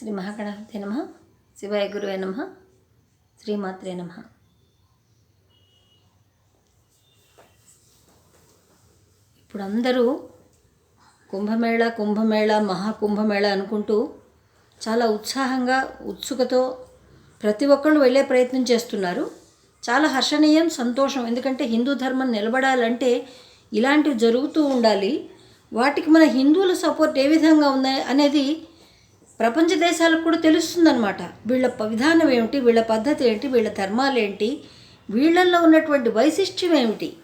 శ్రీ మహాగణపతి నమ. శివాయ గురువే నమ. శ్రీమాత్రే నమ. ఇప్పుడు అందరూ కుంభమేళ కుంభమేళ మహాకుంభమేళ అనుకుంటూ చాలా ఉత్సాహంగా ఉత్సుకతో ప్రతి ఒక్కరు వెళ్ళే ప్రయత్నం చేస్తున్నారు. చాలా హర్షణీయం సంతోషం. ఎందుకంటే హిందూ ధర్మం నిలబడాలంటే ఇలాంటివి జరుగుతూ ఉండాలి. వాటికి మన హిందువుల సపోర్ట్ ఏ విధంగా ఉన్నాయి అనేది ప్రపంచ దేశాలకు కూడా తెలుస్తుందన్నమాట. వీళ్ళ విధానం ఏమిటి? వీళ్ళ పద్ధతి ఏంటి? వీళ్ళ ధర్మాలు ఏంటి? వీళ్ళల్లో ఉన్నటువంటి వైశిష్ట్యం ఏమిటి?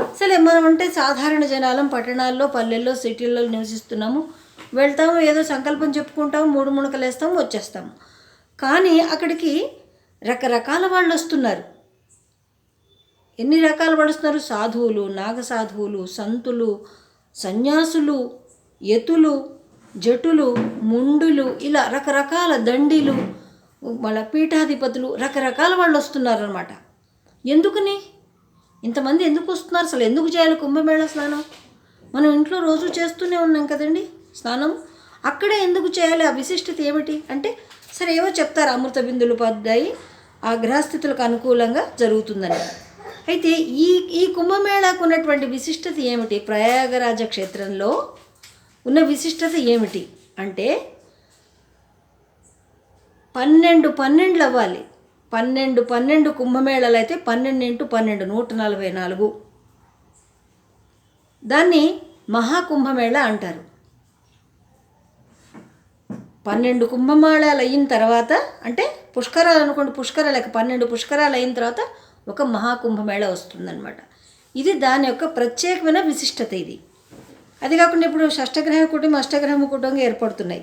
సరే మనం అంటే సాధారణ జనాలం పట్టణాల్లో పల్లెల్లో సిటీల్లో నివసిస్తున్నాము. వెళ్తాము ఏదో సంకల్పం చెప్పుకుంటాము మూడు ముణకలు వేస్తాము వచ్చేస్తాము. కానీ అక్కడికి రకరకాల వాళ్ళు వస్తున్నారు. ఎన్ని రకాల వాళ్ళు వస్తున్నారు? సాధువులు నాగ సాధువులు సంతులు సన్యాసులు ఎతులు జటులు ముండులు ఇలా రకరకాల దండిలు వాళ్ళ పీఠాధిపతులు రకరకాల వాళ్ళు వస్తున్నారనమాట ఎందుకని? ఇంతమంది ఎందుకు వస్తున్నారు? అసలు ఎందుకు చేయాలి కుంభమేళ స్నానం? మనం ఇంట్లో రోజు చేస్తూనే ఉన్నాం కదండి స్నానం. అక్కడే ఎందుకు చేయాలి? ఆ విశిష్టత ఏమిటి? అంటే సరే ఏవో చెప్తారు అమృత బిందులు పడ్డాయి ఆ గ్రహస్థితులకు అనుకూలంగా జరుగుతుందని. అయితే ఈ ఈ కుంభమేళాకు ఉన్నటువంటి విశిష్టత ఏమిటి? ప్రయాగరాజ క్షేత్రంలో ఉన్న విశిష్టత ఏమిటి? అంటే పన్నెండు పన్నెండులు అవ్వాలి. పన్నెండు పన్నెండు కుంభమేళాలు అయితే పన్నెండు ఇంటూ పన్నెండు నూట నలభై నాలుగు. దాన్ని మహాకుంభమేళ అంటారు. పన్నెండు కుంభమేళాలు అయిన తర్వాత అంటే పుష్కరాలు అనుకోండి పుష్కరాలకి పన్నెండు పుష్కరాలు అయిన తర్వాత ఒక మహాకుంభమేళ వస్తుందన్నమాట. ఇది దాని యొక్క ప్రత్యేకమైన విశిష్టత ఇది. అది కాకుండా ఇప్పుడు షష్టగ్రహ కుటుంబం అష్టగ్రహం కుటుంబం ఏర్పడుతున్నాయి.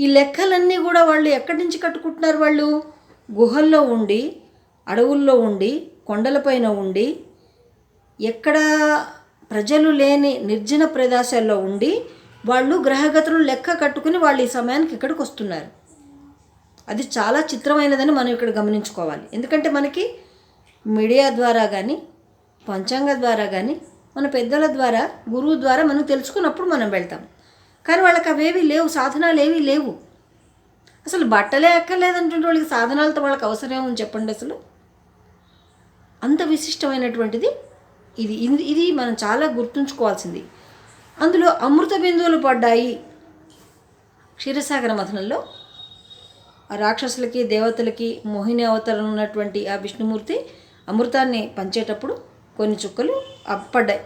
ఈ లెక్కలన్నీ కూడా వాళ్ళు ఎక్కడి నుంచి కట్టుకుంటున్నారు వాళ్ళు? గుహల్లో ఉండి అడవుల్లో ఉండి కొండలపైన ఉండి ఎక్కడ ప్రజలు లేని నిర్జన ప్రదేశాల్లో ఉండి వాళ్ళు గ్రహగతులు లెక్క కట్టుకుని వాళ్ళు ఈ సమయానికి ఇక్కడికి వస్తున్నారు. అది చాలా చిత్రమైనదని మనం ఇక్కడ గమనించుకోవాలి. ఎందుకంటే మనకి మీడియా ద్వారా కానీ పంచాంగ ద్వారా కానీ మన పెద్దల ద్వారా గురువు ద్వారా మనం తెలుసుకున్నప్పుడు మనం వెళ్తాం. కానీ వాళ్ళకి అవేవి లేవు సాధనాలు ఏవి లేవు. అసలు బట్టలే ఎక్కర్లేదంటుంటే వాళ్ళకి సాధనాలతో వాళ్ళకి అవసరం ఏమని చెప్పండి అసలు? అంత విశిష్టమైనటువంటిది ఇది. ఇది- ఇది మనం చాలా గుర్తుంచుకోవాల్సింది. అందులో అమృత బిందువులు పడ్డాయి క్షీరసాగర మథనంలో. ఆ రాక్షసులకి దేవతలకి మోహిని అవతారం ఉన్నటువంటి ఆ విష్ణుమూర్తి అమృతాన్ని పంచేటప్పుడు కొన్ని చుక్కలు పడ్డాయి.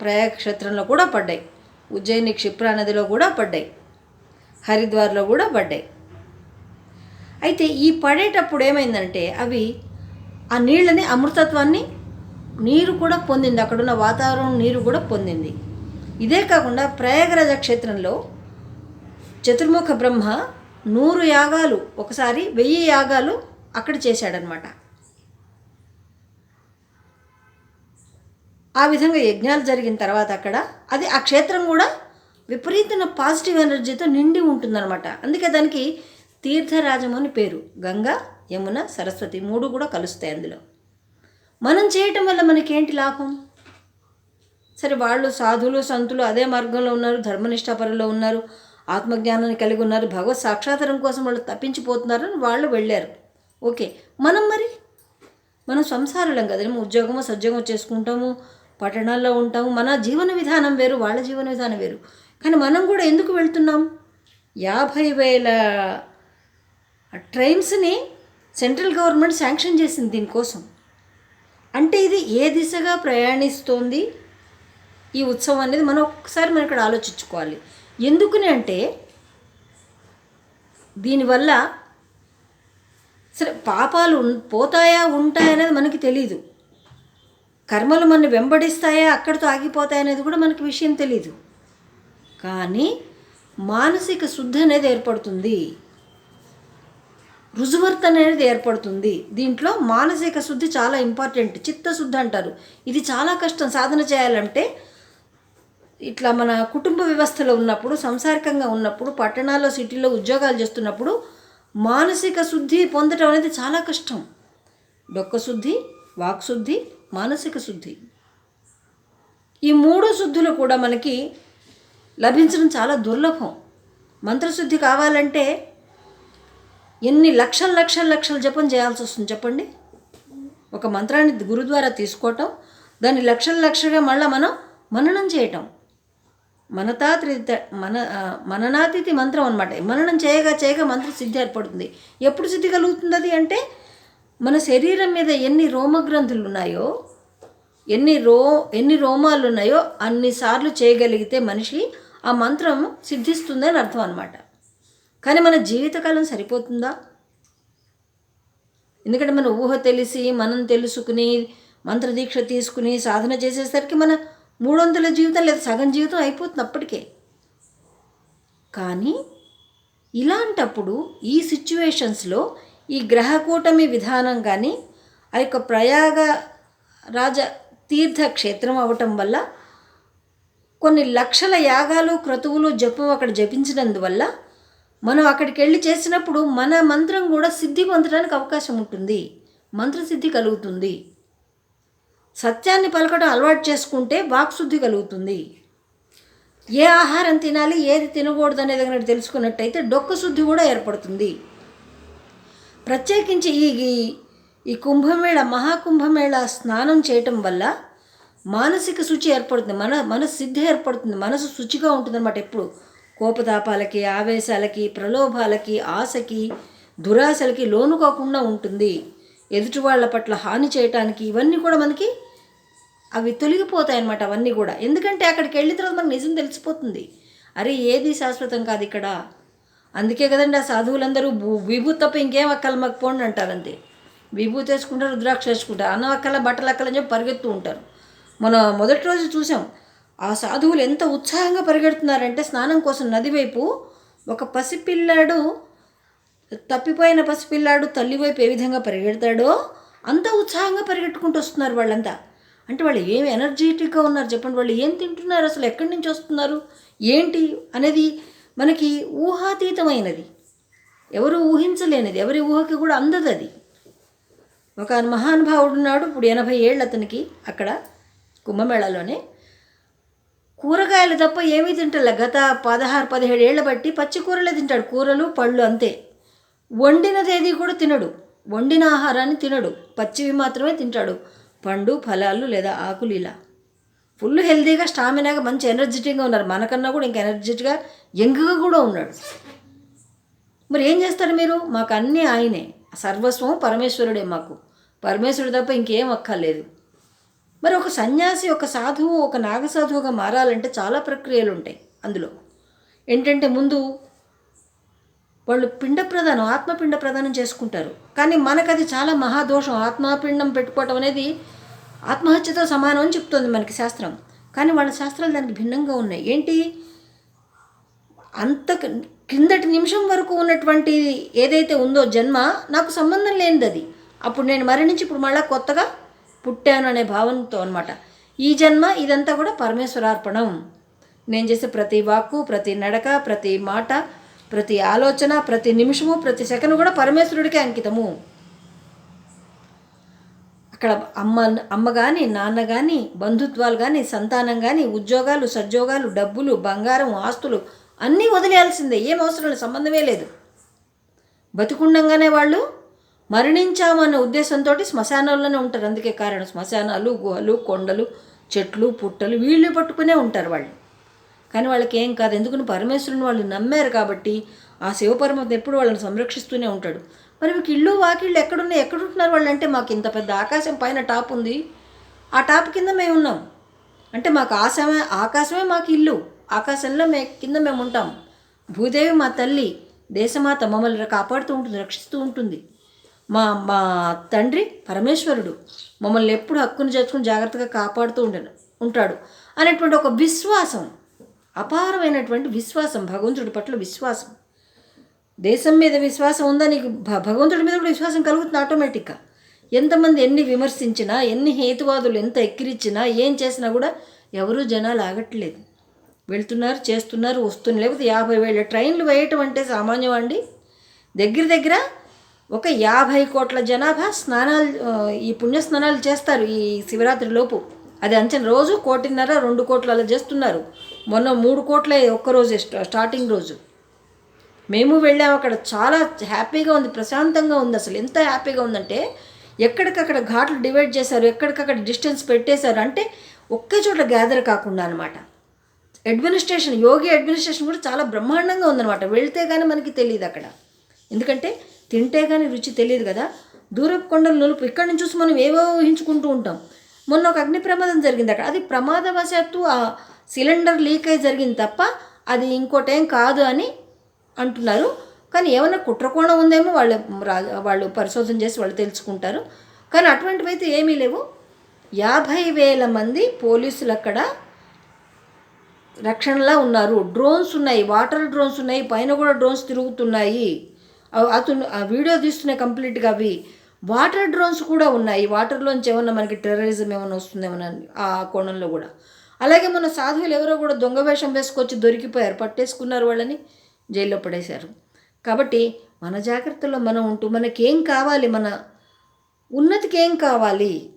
ప్రయాగ క్షేత్రంలో కూడా పడ్డాయి. ఉజ్జయిని క్షిప్రా నదిలో కూడా పడ్డాయి. హరిద్వార్లో కూడా పడ్డాయి. అయితే ఈ పడేటప్పుడు ఏమైందంటే అవి ఆ నీళ్ళని అమృతత్వాన్ని నీరు కూడా పొందింది. అక్కడున్న వాతావరణం నీరు కూడా పొందింది. ఇదే కాకుండా ప్రయాగరాజ క్షేత్రంలో చతుర్ముఖ బ్రహ్మ నూరు యాగాలు ఒకసారి వెయ్యి యాగాలు అక్కడ చేశాడనమాట ఆ విధంగా యజ్ఞాలు జరిగిన తర్వాత అక్కడ అది ఆ క్షేత్రం కూడా విపరీతమైన పాజిటివ్ ఎనర్జీతో నిండి ఉంటుందన్నమాట. అందుకే దానికి తీర్థరాజం అని పేరు. గంగా యమున సరస్వతి మూడు కూడా కలుస్తాయి అందులో. మనం చేయటం వల్ల మనకేంటి లాభం? సరే వాళ్ళు సాధువులు సంతులు అదే మార్గంలో ఉన్నారు ధర్మనిష్టాపరంలో ఉన్నారు ఆత్మజ్ఞానాన్ని కలిగి ఉన్నారు భగవత్ సాక్షాత్కారం కోసం వాళ్ళు తప్పించిపోతున్నారని వాళ్ళు వెళ్ళారు. ఓకే మనం మరి? మనం సంసారులం కదండి ఉద్యోగము సద్యోగం చేసుకుంటాము పట్టణాల్లో ఉంటాము మన జీవన విధానం వేరు వాళ్ళ జీవన విధానం వేరు. కానీ మనం కూడా ఎందుకు వెళ్తున్నాం? యాభై వేల ట్రైన్స్ని సెంట్రల్ గవర్నమెంట్ శాంక్షన్ చేసింది దీనికోసం. అంటే ఇది ఏ దిశగా ప్రయాణిస్తోంది? ఈ ఉత్సవం అనేది మనం ఒక్కసారి మనం ఇక్కడ ఆలోచించుకోవాలి. ఎందుకని అంటే దీనివల్ల సరే పాపాలు పోతాయా ఉంటాయా అనేది మనకి తెలియదు కర్మలు మన వెంబడిస్తాయా అక్కడితో ఆగిపోతాయి అనేది కూడా మనకి విషయం తెలియదు కానీ మానసిక శుద్ధి అనేది ఏర్పడుతుంది. రుజువర్త అనేది ఏర్పడుతుంది. దీంట్లో మానసిక శుద్ధి చాలా ఇంపార్టెంట్. చిత్తశుద్ధి అంటారు. ఇది చాలా కష్టం. సాధన చేయాలంటే ఇట్లా మన కుటుంబ వ్యవస్థలో ఉన్నప్పుడు సంసారికంగా ఉన్నప్పుడు పట్టణాల్లో సిటీలో ఉద్యోగాలు చేస్తున్నప్పుడు మానసిక శుద్ధి పొందడం అనేది చాలా కష్టం. డొక్క శుద్ధి వాక్శుద్ధి మానసిక శుద్ధి. ఈ మూడు శుద్ధులు కూడా మనకి లభించడం చాలా దుర్లభం. మంత్రశుద్ధి కావాలంటే ఎన్ని లక్షల లక్షల లక్షల జపం చేయాల్సి వస్తుంది చెప్పండి? ఒక మంత్రాన్ని గురు ద్వారా తీసుకోవటం దాన్ని లక్షల లక్షలుగా మళ్ళీ మనం మననం చేయటం. మనతాత్రిత మన మననాతిథి మంత్రం అనమాట మననం చేయగా చేయగా మంత్ర సిద్ధి ఏర్పడుతుంది. ఎప్పుడు సిద్ధి కలుగుతుంది అది అంటే మన శరీరం మీద ఎన్ని రోమగ్రంథులు ఉన్నాయో ఎన్ని రో ఎన్ని రోమాలు ఉన్నాయో అన్నిసార్లు చేయగలిగితే మనిషి ఆ మంత్రం సిద్ధిస్తుందని అర్థం అనమాట కానీ మన జీవితకాలం సరిపోతుందా? ఎందుకంటే మన ఊహ తెలిసి మనం తెలుసుకుని మంత్రదీక్ష తీసుకుని సాధన చేసేసరికి మన మూడు వందల జీవితం లేదా సగం జీవితం అయిపోతుంది అప్పటికే. కానీ ఇలాంటప్పుడు ఈ సిచ్యువేషన్స్లో ఈ గ్రహకూటమి విధానం కానీ ఆ యొక్క ప్రయాగ రాజ తీర్థ క్షేత్రం అవటం వల్ల కొన్ని లక్షల యాగాలు క్రతువులు జపం అక్కడ జపించినందువల్ల మనం అక్కడికి వెళ్ళి చేసినప్పుడు మన మంత్రం కూడా సిద్ధి పొందడానికి అవకాశం ఉంటుంది. మంత్రసిద్ధి కలుగుతుంది. సత్యాన్ని పలకడం అలవాటు చేసుకుంటే వాక్శుద్ధి కలుగుతుంది. ఏ ఆహారం తినాలి ఏది తినకూడదు అనేది కనుక తెలుసుకున్నట్టయితే డొక్క శుద్ధి కూడా ఏర్పడుతుంది. ప్రత్యేకించి ఈ ఈ- కుంభమేళ మహాకుంభమేళ స్నానం చేయటం వల్ల మానసిక శుచి ఏర్పడుతుంది మన మన సిద్ధి ఏర్పడుతుంది మనసు శుచిగా ఉంటుందన్నమాట ఎప్పుడు. కోపతాపాలకి ఆవేశాలకి ప్రలోభాలకి ఆశకి దురాశలకి లోను కాకుండా ఉంటుంది. ఎదుటి వాళ్ళ పట్ల హాని చేయటానికి ఇవన్నీ కూడా మనకి అవి తొలగిపోతాయి అన్నమాట అవన్నీ కూడా. ఎందుకంటే అక్కడికి వెళ్ళిన తర్వాత మనకు నిజం తెలిసిపోతుంది. అరే ఏది శాశ్వతం కాదు ఇక్కడ? అందుకే కదండి ఆ సాధువులందరూ భూ- విభూతి తప్ప ఇంకేం అక్కల మాకు పోండి విభూతి వేసుకుంటారు రుద్రాక్ష వేసుకుంటారు అన్న అక్కల బట్టలు అక్కలని చెప్పి పరిగెత్తు ఉంటారు. మన మొదటి రోజు చూసాం ఆ సాధువులు ఎంత ఉత్సాహంగా పరిగెడుతున్నారంటే స్నానం కోసం నది వైపు ఒక పసిపిల్లాడు తప్పిపోయిన పసిపిల్లాడు తల్లి వైపు ఏ విధంగా పరిగెడతాడో అంత ఉత్సాహంగా పరిగెట్టుకుంటూ వస్తున్నారు వాళ్ళంతా. అంటే వాళ్ళు ఏం ఎనర్జెటిక్గా ఉన్నారు చెప్పండి వాళ్ళు ఏం తింటున్నారు అసలు ఎక్కడి నుంచి వస్తున్నారు ఏంటి అనేది మనకి ఊహాతీతమైనది. ఎవరు ఊహించలేనిది. ఎవరి ఊహకి కూడా అందదు అది ఒక మహానుభావుడు ఉన్నాడు ఇప్పుడు ఎనభై ఏళ్ళు అతనికి అక్కడ కుంభమేళాలోనే. కూరగాయలు తప్ప ఏమీ తింటలే. గత పదహారు పదిహేడు ఏళ్ళ బట్టి పచ్చి కూరలే తింటాడు. కూరలు పళ్ళు అంతే. వండినదేది కూడా తినడు. వండిన ఆహారాన్ని తినడు. పచ్చివి మాత్రమే తింటాడు. పండు ఫలాలు లేదా ఆకులు ఇలా. ఫుల్ హెల్తీగా స్టామినాగా మంచి ఎనర్జెటిక్గా ఉన్నారు. మనకన్నా కూడా ఇంకా ఎనర్జెటిక్గా యంగ్గా కూడా ఉన్నాడు. మరి ఏం చేస్తారు మీరు? మాకు అన్నీ ఆయనే. సర్వస్వం పరమేశ్వరుడే మాకు. పరమేశ్వరుడు తప్ప ఇంకేం అక్కర్లేదు. మరి ఒక సన్యాసి ఒక సాధువు ఒక నాగసాధువుగా మారాలంటే చాలా ప్రక్రియలు ఉంటాయి అందులో. ఏంటంటే ముందు వాళ్ళు పిండ ప్రదానం ఆత్మపిండ ప్రదానం చేసుకుంటారు. కానీ మనకు అది చాలా మహాదోషం ఆత్మపిండం పెట్టుకోవటం అనేది ఆత్మహత్యతో సమానం అని చెప్తుంది మనకి శాస్త్రం. కానీ వాళ్ళ శాస్త్రాలు దానికి భిన్నంగా ఉన్నాయి. ఏంటి? అంత కిందటి నిమిషం వరకు ఉన్నటువంటి ఏదైతే ఉందో జన్మ నాకు సంబంధం లేనిది అది అప్పుడు నేను మరణించి ఇప్పుడు మళ్ళీ కొత్తగా పుట్టాను అనే భావనతో అనమాట ఈ జన్మ ఇదంతా కూడా పరమేశ్వరార్పణం. నేను చేసే ప్రతి వాక్కు ప్రతి నడక ప్రతి మాట ప్రతి ఆలోచన ప్రతి నిమిషము ప్రతి సెకండ్ కూడా పరమేశ్వరుడికే అంకితము. అక్కడ అమ్మ అమ్మ కానీ నాన్న కానీ బంధుత్వాలు కానీ సంతానం కానీ ఉద్యోగాలు సద్యోగాలు డబ్బులు బంగారం ఆస్తులు అన్నీ వదిలేయాల్సిందే. ఏం అవసరం సంబంధమే లేదు. బతికుండంగానే వాళ్ళు మరణించామన్న ఉద్దేశంతో శ్మశానాల్లోనే ఉంటారు. అందుకే కారణం శ్మశానాలు గుహలు కొండలు చెట్లు పుట్టలు వీళ్ళు పట్టుకునే ఉంటారు వాళ్ళు. కానీ వాళ్ళకి ఏం కాదు. ఎందుకని? పరమేశ్వరుని వాళ్ళు నమ్మారు కాబట్టి ఆ శివపరమాత్మ ఎప్పుడు వాళ్ళని సంరక్షిస్తూనే ఉంటాడు. మరి మీకు ఇల్లు వాకిళ్ళు ఎక్కడున్నాయి? ఎక్కడుంటున్నారు వాళ్ళు? అంటే మాకు ఇంత పెద్ద ఆకాశం పైన టాప్ ఉంది. ఆ టాప్ కింద మేము ఉన్నాం. అంటే మాకు ఆశమే ఆకాశమే మాకు ఇల్లు. ఆకాశంలో మే కింద మేము ఉంటాం. భూదేవి మా తల్లి దేశమాత మమ్మల్ని కాపాడుతూ ఉంటుంది రక్షిస్తూ ఉంటుంది. మా మా తండ్రి పరమేశ్వరుడు మమ్మల్ని ఎప్పుడు హక్కును చేర్చుకుని జాగ్రత్తగా కాపాడుతూ ఉండను ఉంటాడు అనేటువంటి ఒక విశ్వాసం అపారమైనటువంటి విశ్వాసం భగవంతుడి పట్ల విశ్వాసం. దేశం మీద విశ్వాసం ఉందా నీకు? భ- భగవంతుడి మీద కూడా విశ్వాసం కలుగుతుంది ఆటోమేటిక్గా ఎంతమంది ఎన్ని విమర్శించినా ఎన్ని హేతువాదులు ఎంత ఎక్కిరిచ్చినా ఏం చేసినా కూడా ఎవరూ జనాలు ఆగట్లేదు. వెళ్తున్నారు చేస్తున్నారు వస్తున్నారు. లేకపోతే యాభై వేల ట్రైన్లు వేయటం అంటే సామాన్యం అండి. దగ్గర దగ్గర ఒక యాభై కోట్ల జనాభా స్నానాలు ఈ పుణ్య స్నానాలు చేస్తారు ఈ శివరాత్రి లోపు. అది అంచనా రోజు కోటిన్నర రెండు కోట్లు అలా చేస్తున్నారు. మొన్న మూడు కోట్లే ఒక్కరోజే స్టార్టింగ్ రోజు. మేము వెళ్ళాము అక్కడ చాలా హ్యాపీగా ఉంది ప్రశాంతంగా ఉంది. అసలు ఎంత హ్యాపీగా ఉందంటే ఎక్కడికక్కడ ఘాట్లు డివైడ్ చేశారు ఎక్కడికక్కడ డిస్టెన్స్ పెట్టేశారు. అంటే ఒకే చోట గ్యాదర్ కాకుండా అనమాట అడ్మినిస్ట్రేషన్ యోగి అడ్మినిస్ట్రేషన్ కూడా చాలా బ్రహ్మాండంగా ఉందన్నమాట. వెళ్తే కానీ మనకి తెలియదు అక్కడ. ఎందుకంటే తింటే కానీ రుచి తెలియదు కదా. దూరపు కొండలు నులుపు ఇక్కడి నుంచి చూసి మనం ఏవో ఊహించుకుంటూ ఉంటాం. మొన్న ఒక అగ్ని ప్రమాదం జరిగింది అక్కడ. అది ప్రమాదవశాత్తు ఆ సిలిండర్ లీక్ అయి జరిగింది తప్ప అది ఇంకోటేం కాదు అని అంటున్నారు. కానీ ఏమైనా కుట్రకోణం ఉందేమో వాళ్ళు వాళ్ళు పరిశోధన చేసి వాళ్ళు తెలుసుకుంటారు. కానీ అటువంటివి అయితే ఏమీ లేవు. యాభై వేల మంది పోలీసులు అక్కడ రక్షణలా ఉన్నారు. డ్రోన్స్ ఉన్నాయి వాటర్ డ్రోన్స్ ఉన్నాయి పైన కూడా డ్రోన్స్ తిరుగుతున్నాయి. అతను ఆ వీడియో తీస్తున్నాయి కంప్లీట్గా అవి. వాటర్ డ్రోన్స్ కూడా ఉన్నాయి. వాటర్లోంచి ఏమన్నా మనకి టెర్రరిజం ఏమైనా వస్తుందేమోనని ఆ కోణంలో కూడా. అలాగే మన సాధువులు ఎవరో కూడా దొంగ వేషం వేసుకొచ్చి దొరికిపోయారు. పట్టేసుకున్నారు వాళ్ళని. జైల్లో పడేశారు. కాబట్టి మన జాగ్రత్తలో మనం ఉంటూ మనకేం కావాలి మన ఉన్నతికి ఏం కావాలి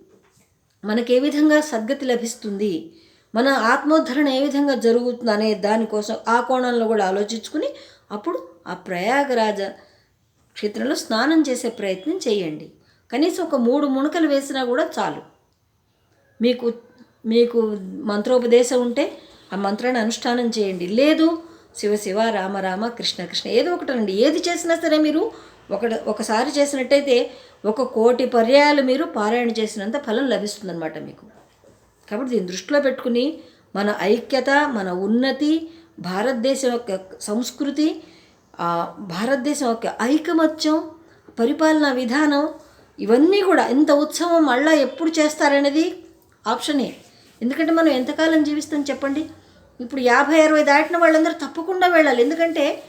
మనకి ఏ విధంగా సద్గతి లభిస్తుంది మన ఆత్మోద్ధరణ ఏ విధంగా జరుగుతుంది అనే దానికోసం ఆ కోణంలో కూడా ఆలోచించుకుని అప్పుడు ఆ ప్రయాగరాజ క్షేత్రంలో స్నానం చేసే ప్రయత్నం చేయండి. కనీసం ఒక మూడు మునకలు వేసినా కూడా చాలు. మీకు మీకు మంత్రోపదేశం ఉంటే ఆ మంత్రాన్ని అనుష్ఠానం చేయండి. లేదు శివ శివ రామ రామ కృష్ణ కృష్ణ ఏదో ఒకటండి ఏది చేసినా సరే మీరు ఒక ఒకసారి చేసినట్టయితే ఒక కోటి పర్యాయాలు మీరు పారాయణ చేసినంత ఫలం లభిస్తుందన్నమాట మీకు. కాబట్టి దీన్ని దృష్టిలో పెట్టుకుని మన ఐక్యత మన ఉన్నతి భారతదేశం యొక్క సంస్కృతి భారతదేశం యొక్క ఐకమత్యం పరిపాలనా విధానం ఇవన్నీ కూడా ఇంత ఉత్సవం మళ్ళీ ఎప్పుడు చేస్తారనేది ఆప్షనే ఎందుకంటే మనం ఎంతకాలం జీవిస్తాం చెప్పండి? ఇప్పుడు యాభై అరవై దాటిన వాళ్ళందరూ తప్పకుండా వెళ్ళాలి. ఎందుకంటే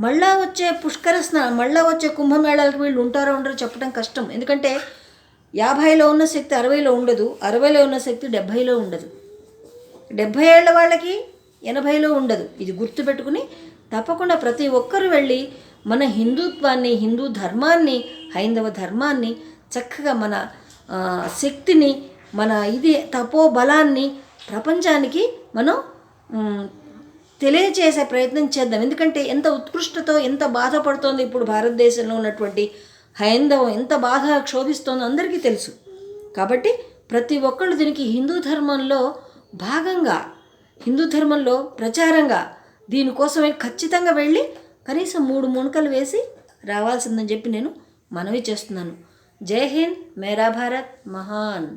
మళ్ళా వచ్చే పుష్కర స్నానం మళ్ళా వచ్చే కుంభమేళాలకు వీళ్ళు ఉంటారో ఉండరో చెప్పడం కష్టం. ఎందుకంటే యాభైలో ఉన్న శక్తి అరవైలో ఉండదు. అరవైలో ఉన్న శక్తి డెబ్భైలో ఉండదు. డెబ్భై ఏళ్ళ వాళ్ళకి ఎనభైలో ఉండదు. ఇది గుర్తుపెట్టుకుని తప్పకుండా ప్రతి ఒక్కరూ వెళ్ళి మన హిందుత్వాన్ని హిందూ ధర్మాన్ని హైందవ ధర్మాన్ని చక్కగా మన శక్తిని మన ఇది తపో బలాన్ని ప్రపంచానికి మనం తెలియచేసే ప్రయత్నం చేద్దాం. ఎందుకంటే ఎంత ఉత్కృష్టతో ఎంత బాధపడుతోంది ఇప్పుడు భారతదేశంలో ఉన్నటువంటి హైందవం ఎంత బాధ క్షోభిస్తోందో అందరికీ తెలుసు. కాబట్టి ప్రతి ఒక్కళ్ళు దీనికి హిందూ ధర్మంలో భాగంగా హిందూ ధర్మంలో ప్రచారంగా దీనికోసమే ఖచ్చితంగా వెళ్ళి కనీసం మూడు మునకలు వేసి రావాల్సిందని చెప్పి నేను మనవి చేస్తున్నాను. జై హింద్ మేరా భారత్ మహాన్.